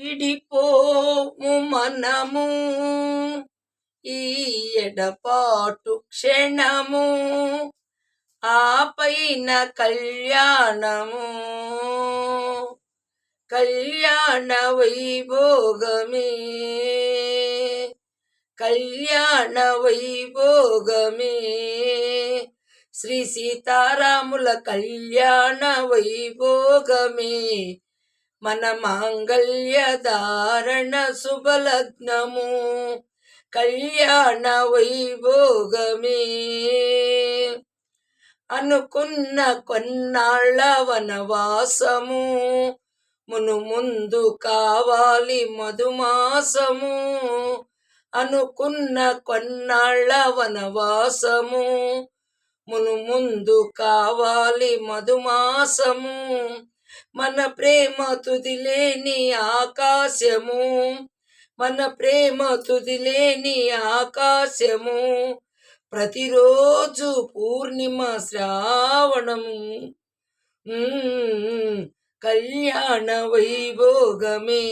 ఇడిపోము మనము. ఈ ఎడపాటు క్షణము ఆపైన కళ్యాణము. కళ్యాణ వైభోగమే కళ్యాణ వైభోగమే. శ్రీ సీతారాముల కళ్యాణ వైభోగమే. మన మాంగళ్య ధారణ శుభలగ్నము కళ్యాణ వైభోగమే అనుకున్న కొన్నాళ్ళ వనవాసము మును ముందు కావాలి మధుమాసము. అనుకున్న కొన్నాళ్ళ వనవాసము మును ముందు కావాలి మధుమాసము. మన ప్రేమ తుదిలేని ఆకాశము. మన ప్రేమ తుదిలేని ఆకాశము. ప్రతిరోజు పూర్ణిమ శ్రావణము. కళ్యాణ వైభోగమే.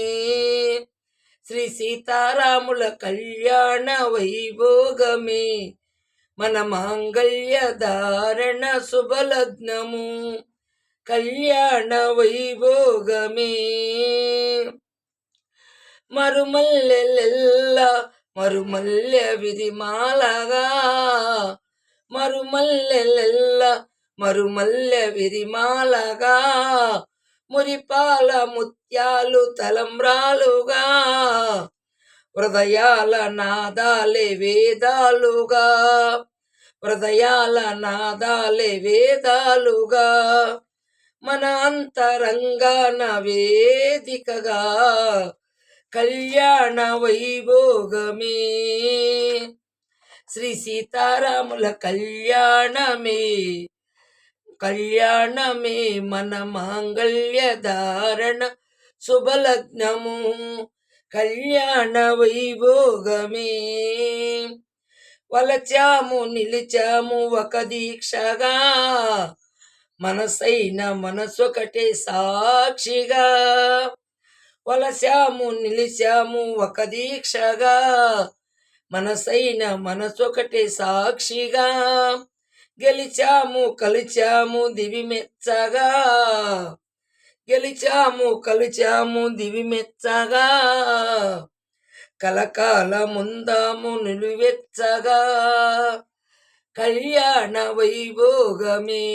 శ్రీ సీతారాముల కళ్యాణ వైభోగమే. మన మాంగళ్య ధారణ శుభలగ్నము. కళ్యాణ వైభోగమే. మరుమల్లెల్ల మరుమల్లె విరిమాలగా మరుమల్లెల్ల మరుమల్లె విరిమాలగా మురిపాల ముత్యాలు తలంబ్రాలుగా. హృదయాల నాదాలే వేదాలుగా. హృదయాల నాదాలే వేదాలుగా. మన అంతరంగాన వేదికగా కళ్యాణ వైభోగమే. శ్రీ సీతారాముల కళ్యాణమే కళ్యాణమే మన మాంగళ్య ధారణ శుభలగ్నము. కళ్యాణ వైభోగమే. వలచాము నిలిచాము ఒక దీక్షగా. మనసైన మనసొకటే సాక్షిగా. వలసాము నిలిచాము ఒక దీక్షగా. మనసైన మనసొకటే సాక్షిగా. గెలిచాము కలిచాము దివి మెచ్చగా గెలిచాము కలిచాము దివి మెచ్చగా కలకాల ముందాము నిలువెచ్చగా. కళ్యాణ వైభోగమే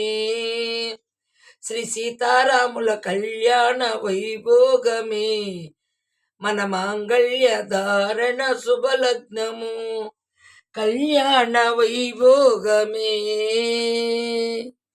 శ్రీ సీతారాముల కళ్యాణ వైభోగమే మన మాంగళ్య ధారణ శుభలగ్నము. కళ్యాణ వైభోగమే